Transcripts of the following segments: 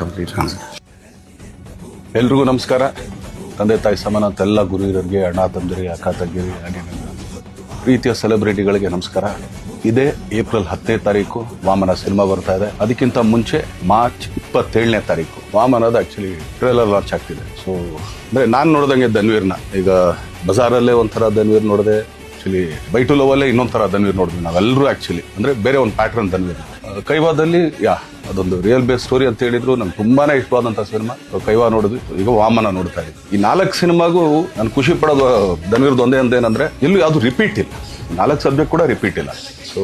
Complete ಎಲ್ರಿಗೂ ನಮಸ್ಕಾರ. ತಂದೆ ತಾಯಿ ಸಮಾನ ಅಂತ ಎಲ್ಲ ಗುರು ಹಿರಿಯರಿಗೆ ಅಣ್ಣ ತಂದಿರಿ ಅಕ್ಕ ತಂಗಿರಿ ಹಾಗೆ ಪ್ರೀತಿಯ ಸೆಲೆಬ್ರಿಟಿಗಳಿಗೆ ನಮಸ್ಕಾರ. ಇದೇ ಏಪ್ರಿಲ್ ಹತ್ತನೇ ತಾರೀಕು ವಾಮನ ಸಿನಿಮಾ ಬರ್ತಾ ಇದೆ. ಅದಕ್ಕಿಂತ ಮುಂಚೆ ಮಾರ್ಚ್ ಇಪ್ಪತ್ತೇಳನೇ ತಾರೀಕು. ವಾಮನದ ಆಕ್ಚುಲಿ ಟ್ರೇಲರ್ ಲಾಂಚ್ ಆಗ್ತಿದೆ. ಸೊ ಅಂದ್ರೆ ನಾನು ನೋಡ್ದಂಗೆ ಧನ್ವೀರ್ನ. ಈಗ ಬಜಾರಲ್ಲೇ ಒಂಥರ ಧನ್ವೀರ್ ನೋಡಿದೆ ಆಕ್ಚುಲಿ ಬೈಟು ಲೋವಲ್ಲೇ ಲವಲ್ಲೇ ಇನ್ನೊಂಥರ ಧನ್ವೀರ್ ನೋಡಿದ್ವಿ ನಾವೆಲ್ಲರೂ ಆಕ್ಚುಲಿ ಅಂದ್ರೆ ಬೇರೆ ಒಂದು ಪ್ಯಾಟ್ರನ್ ಧನ್ವೀರ್. ಕೈವಾದಲ್ಲಿ, ಯಾ ಅದೊಂದು ರಿಯಲ್ ಬೇಸ್ ಸ್ಟೋರಿ ಅಂತ ಹೇಳಿದ್ರು. ನಂಗೆ ತುಂಬಾನೇ ಇಷ್ಟವಾದಂತ ಸಿನಿಮಾ ಕೈವಾ ನೋಡಿದ್ವಿ ಈಗ ವಾಮನ ನೋಡ್ತಾ ಇದ್ವಿ ಈ ನಾಲ್ಕು ಸಿನಿಮಾಗೂ ನಾನು ಖುಷಿ ಪಡೋದು ಧನ್ವೀರ್ದು ಒಂದೇ ಒಂದೇನಂದ್ರೆ ಎಲ್ಲೂ ಯಾವುದು ರಿಪೀಟ್ ಇಲ್ಲ. ನಾಲ್ಕು ಸಬ್ಜೆಕ್ಟ್ ಕೂಡ ರಿಪೀಟ್ ಇಲ್ಲ. ಸೊ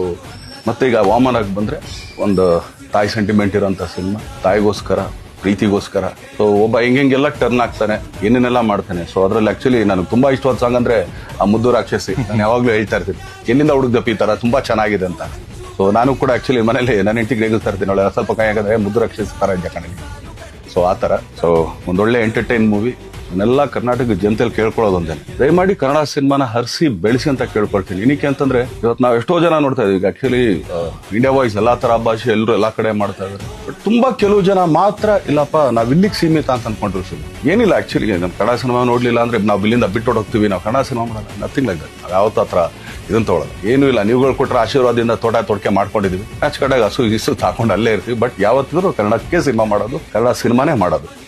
ಮತ್ತೆ ಈಗ ವಾಮನಕ್ಕೆ ಬಂದ್ರೆ ಒಂದು ತಾಯಿ ಸೆಂಟಿಮೆಂಟ್ ಇರೋಂಥ ಸಿನಿಮಾ ತಾಯಿಗೋಸ್ಕರ, ಪ್ರೀತಿಗೋಸ್ಕರ. ಸೊ ಒಬ್ಬ ಹೆಂಗೆಲ್ಲ ಟರ್ನ್ ಆಗ್ತಾನೆ, ಏನೇನೆಲ್ಲ ಮಾಡ್ತಾನೆ. ಸೊ ಅದ್ರಲ್ಲಿ ಆಕ್ಚುಲಿ ನನಗೆ ತುಂಬಾ ಇಷ್ಟವಾದ ಸಾಂಗ್ ಅಂದ್ರೆ ಆ ಮುದ್ದು ರಾಕ್ಷಸಿ. ನಾನು ಯಾವಾಗ್ಲೂ ಹೇಳ್ತಾ ಇರ್ತೀನಿ. ಎಲ್ಲಿಂದ ಹುಡುಗ್ದಪ್ಪ ಈ ತರ? ತುಂಬಾ ಚೆನ್ನಾಗಿದೆ ಅಂತ. ಸೊ ನಾನು ಕೂಡ ಆಕ್ಚುಲಿ ಮನೇಲಿ ನನ್ನ ಹೆಂಡತಿಗೆ ರೇಗಿಸ್ತಾ ಇರ್ತೀನಿ. ಅವಳೆ ಸ್ವಲ್ಪ ಕೈ ಆಗದೆ ಮುದ್ದು ರಕ್ಷಿಸ್ತಾರೆ ತರ ಇದೆ ಕಣೆ ಸೊ ಆ ಥರ ಸೊ ಒಂದೊಳ್ಳೆ ಎಂಟರ್ಟೈನ್ ಮೂವಿ ನಾನೆಲ್ಲ ಕರ್ನಾಟಕ ಜನತೆಯಲ್ಲಿ ಕೇಳ್ಕೊಳ್ಳೋದು ಒಂದೇ. ದಯಮಾಡಿ ಕನ್ನಡ ಸಿನಿಮಾನ ಹರಿಸಿ, ಬೆಳೆಸಿ ಅಂತ ಕೇಳ್ಕೊಳ್ತೀನಿ. ಏನಕ್ಕೆ ಅಂತಂದ್ರೆ, ಇವತ್ತು ನಾವು ಎಷ್ಟೋ ಜನ ನೋಡ್ತಾ ಇದೀವಿ ಆಕ್ಚುಲಿ ಇಂಡಿಯಾ ವಾಯ್ಸ್ ಎಲ್ಲಾ ತರ ಭಾಷೆ ಎಲ್ಲರೂ ಎಲ್ಲಾ ಕಡೆ ಮಾಡ್ತಾ ಇದ್ದಾರೆ. ಬಟ್ ತುಂಬಾ ಕೆಲವು ಜನ ಮಾತ್ರ, ಇಲ್ಲಪ್ಪ, ನಾವ್ ಇಲ್ಲಿಗೆ ಸೀಮಿತ ಅಂತ ಅನ್ಕೊಂಡ್ರು ಸಿನಿಮಾ ಏನಿಲ್ಲ ಆಕ್ಚುಲಿ ನಮ್ ಕನ್ನಡ ಸಿನಿಮಾ ನೋಡ್ಲಿಲ್ಲ ಅಂದ್ರೆ ನಾವು ಇಲ್ಲಿಂದ ಬಿಟ್ಟು ಹೋಗ್ತೀವಿ. ನಾವು ಕನ್ನಡ ಸಿನಿಮಾ ಮಾಡಲ್ಲ. ನಥಿಂಗ್ ಲೈಕ್ ನಾವು ಯಾವತ್ತ ಹತ್ರ ಇದನ್ನ ತಗೊಳ್ಳೋದು ಏನು ಇಲ್ಲ. ನೀವುಗಳು ಕೊಟ್ಟರೆ ಆಶೀರ್ವಾದದಿಂದ ತೋಟ ತೊಡಕೆ ಮಾಡ್ಕೊಂಡಿದೀವಿ. ಕಡೆಗೆ ಹಸು ಇಸು ತಾಕೊಂಡು ಅಲ್ಲೇ ಇರ್ತೀವಿ. ಬಟ್ ಯಾವತ್ತಿದ್ರು ಕನ್ನಡಕ್ಕೆ ಸಿನಿಮಾ ಮಾಡೋದು, ಕನ್ನಡ ಸಿನಿಮಾನೇ ಮಾಡೋದು.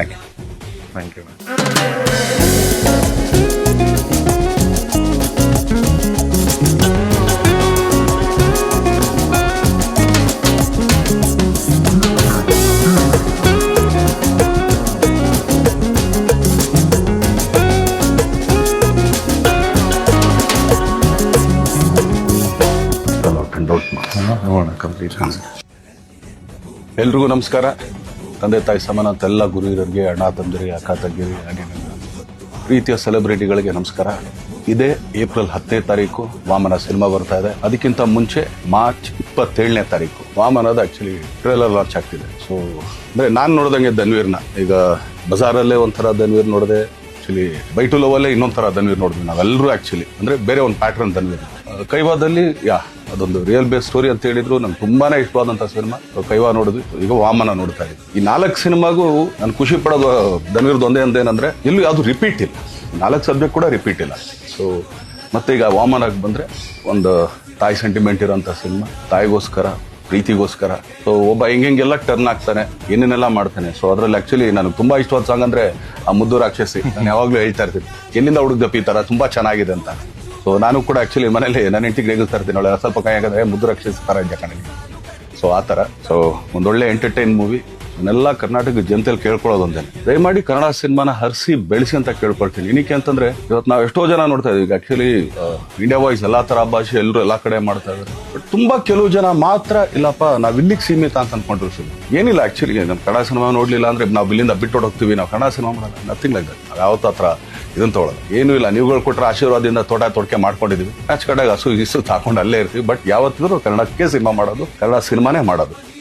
Thank you thank you out ನೋಡೋಣ ಕಂಪ್ಲೀಟ್ ಎಲ್ರಿಗೂ ನಮಸ್ಕಾರ. ತಂದೆ ತಾಯಿ ಸಮಾನ ಎಲ್ಲ ಗುರು ಇರೋರಿಗೆ ಅಣ್ಣ ತಂದಿರಿ ಅಕ್ಕ ತಂಗಿರಿ ಹಾಗೆ ಪ್ರೀತಿಯ ಸೆಲೆಬ್ರಿಟಿಗಳಿಗೆ ನಮಸ್ಕಾರ. ಇದೇ ಏಪ್ರಿಲ್ ಹತ್ತನೇ ತಾರೀಕು ವಾಮನ ಸಿನಿಮಾ ಬರ್ತಾ ಇದೆ. ಅದಕ್ಕಿಂತ ಮುಂಚೆ ಮಾರ್ಚ್ ಇಪ್ಪತ್ತೇಳನೇ ತಾರೀಕು. ವಾಮನದ ಆಕ್ಚುಲಿ ಟ್ರೇಲರ್ ಲಾಂಚ್ ಆಗ್ತಿದೆ. ಸೊ ಅಂದರೆ ನಾನು ನೋಡ್ದಂಗೆ ಧನ್ವೀರ್ನ. ಈಗ ಬಜಾರಲ್ಲೇ ಒಂಥರ ಧನ್ವೀರ್ ನೋಡಿದೆ ಆ್ಯಕ್ಚುಲಿ ಬೈಟು ಲೋವಲ್ಲೇ ಇನ್ನೊಂಥರ ಧನ್ವೀರ್ ನೋಡಿದ್ವಿ ನಾವೆಲ್ಲರೂ ಆ್ಯಕ್ಚುಲಿ ಅಂದರೆ ಬೇರೆ ಒಂದು ಪ್ಯಾಟ್ರನ್ ಧನ್ವೀರ್ ಕೈವಾದಲ್ಲಿ, ಯಾ, ಅದೊಂದು ರಿಯಲ್ ಬೇಸ್ ಸ್ಟೋರಿ ಅಂತ ಹೇಳಿದ್ರು. ನಂಗೆ ತುಂಬಾನೇ ಇಷ್ಟವಾದಂತ ಸಿನಿಮಾ. ಕೈವಾ ನೋಡಿದ್ವಿ ಈಗ ವಾಮನ ನೋಡ್ತಾ ಇದ್ವಿ ಈ ನಾಲ್ಕು ಸಿನಿಮಾಗೂ ನಾನು ಖುಷಿ ಪಡೋದು ಧನ್ವೀರ್ದು ಒಂದೇ ಒಂದೇನಂದ್ರೆ ಎಲ್ಲೂ ಯಾವುದು ರಿಪೀಟ್ ಇಲ್ಲ. ನಾಲ್ಕು ಸಬ್ಜೆಕ್ಟ್ ಕೂಡ ರಿಪೀಟ್ ಇಲ್ಲ. ಸೊ ಮತ್ತೆ ಈಗ ವಾಮನಕ್ಕೆ ಬಂದ್ರೆ, ಒಂದು ತಾಯಿ ಸೆಂಟಿಮೆಂಟ್ ಇರೋಂಥ ಸಿನಿಮಾ. ತಾಯಿಗೋಸ್ಕರ, ಪ್ರೀತಿಗೋಸ್ಕರ. ಸೊ ಒಬ್ಬ ಹೆಂಗೆಲ್ಲ ಟರ್ನ್ ಆಗ್ತಾನೆ, ಏನೇನೆಲ್ಲ ಮಾಡ್ತಾನೆ. ಸೊ ಅದ್ರಲ್ಲಿ ಆಕ್ಚುಲಿ ನನಗೆ ತುಂಬಾ ಇಷ್ಟವಾದ ಸಾಂಗ್ ಅಂದ್ರೆ, ಆ ಮುದ್ದು ರಾಕ್ಷಸಿ. ನಾನು ಯಾವಾಗ್ಲೂ ಹೇಳ್ತಾ ಇರ್ತೀನಿ. ಎಲ್ಲಿಂದ ಹುಡುಗ್ದಪ್ಪ ಈ ತರ? ತುಂಬಾ ಚೆನ್ನಾಗಿದೆ ಅಂತ. ಸೊ ನಾನು ಕೂಡ ಆಕ್ಚುಲಿ ಮನೇಲಿ ನನ್ನ ಹೆಂಡತಿಗೆ ರೇಗಿಸ್ತಾ ಇರ್ತೀನಿ ಅವಳೆ ಸ್ವಲ್ಪ ಕೈ ಆಗದೆ ಮುದ್ದು ರಕ್ಷಿಸ್ತಾರೆ ತರ ಇದೆ ಕಣೆ. ಸೊ ಆ ಥರ. ಸೊ ಒಂದೊಳ್ಳೆ ಎಂಟರ್ಟೈನ್ ಮೂವಿ ನಾನೆಲ್ಲ ಕರ್ನಾಟಕ ಜನತೆಯಲ್ಲಿ ಕೇಳ್ಕೊಳ್ಳೋದೊಂದೇ ದಯಮಾಡಿ ಕನ್ನಡ ಸಿನಿಮಾನ ಹರಿಸಿ ಬೆಳೆಸಿ ಅಂತ ಕೇಳ್ಕೊಳ್ತೀನಿ ಏನಕ್ಕೆ ಅಂತಂದ್ರೆ ಇವತ್ತು ನಾವು ಎಷ್ಟೋ ಜನ ನೋಡ್ತಾ ಇದೀವಿ ಆಕ್ಚುಲಿ ಇಂಡಿಯಾ ವಾಯ್ಸ್ ಎಲ್ಲಾ ತರ ಭಾಷೆ ಎಲ್ಲರೂ ಎಲ್ಲಾ ಕಡೆ ಮಾಡ್ತಾ ಇದ್ದಾರೆ ಬಟ್ ತುಂಬಾ ಕೆಲವು ಜನ ಮಾತ್ರ, ಇಲ್ಲಪ್ಪ, ನಾವ್ ಇಲ್ಲಿಗೆ ಸೀಮಿತ ಅಂತ ಅನ್ಕೊಂಡ್ರು ಸಿನಿಮಾ ಏನಿಲ್ಲ ಆಕ್ಚುಲಿ ನಮ್ ಕನ್ನಡ ಸಿನಿಮಾ ನೋಡ್ಲಿಲ್ಲ ಅಂದ್ರೆ ನಾವು ಇಲ್ಲಿಂದ ಬಿಟ್ಟು ಹೋಗ್ತೀವಿ. ನಾವು ಕನ್ನಡ ಸಿನಿಮಾ ಮಾಡಲ್ಲ. ನಥಿಂಗ್ ಲೈಕ್ ದಟ್ ನಾವು ಯಾವತ್ತ ಹತ್ರ ಇದನ್ನ ತೊಗೊಳಲ್ಲ. ಏನೂ ಇಲ್ಲ. ನೀವುಗಳು ಕೊಟ್ಟರೆ ಆಶೀರ್ವಾದದಿಂದ ತೋಟ ತೊಡಕೆ ಮಾಡ್ಕೊಂಡಿದೀವಿ. ಕಡೆಗೆ ಹಸು ಇಸು ತಾಕೊಂಡು ಅಲ್ಲೇ ಇರ್ತೀವಿ. ಬಟ್ ಯಾವತ್ತಿದ್ರು ಕನ್ನಡಕ್ಕೆ ಸಿನಿಮಾ ಮಾಡೋದು, ಕನ್ನಡ ಸಿನಿಮಾನೇ ಮಾಡೋದು.